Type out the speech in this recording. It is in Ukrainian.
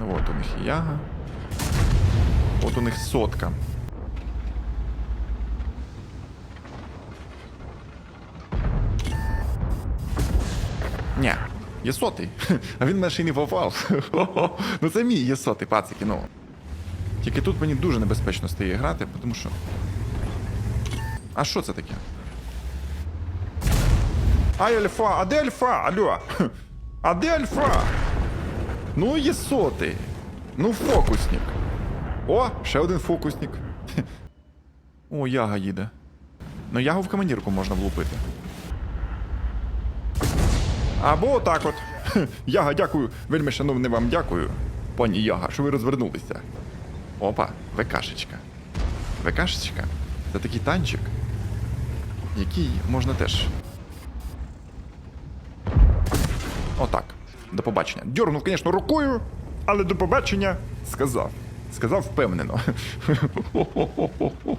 Ну от у них і яга. От у них сотка. Ні, є сотий. А він мене ще й не попав. Ну це мій є сотий, пацики, ну. Тільки тут мені дуже небезпечно стає грати, тому що. А що це таке? Ай, альфа, а де альфа? Алло? А де альфа? Ну, є сотий. Ну, фокусник. О, ще один фокусник. О, яга їде. Ну, ягу в командірку можна влупити. Або отак от. Яга, дякую. Вельми шановний вам дякую. Пані Яга, що ви розвернулися. Опа, ВКшечка. ВКшечка. Це такий танчик, який можна теж. Отак. До побачення. Дьорнув, звісно, рукою, але до побачення сказав. Сказав впевнено.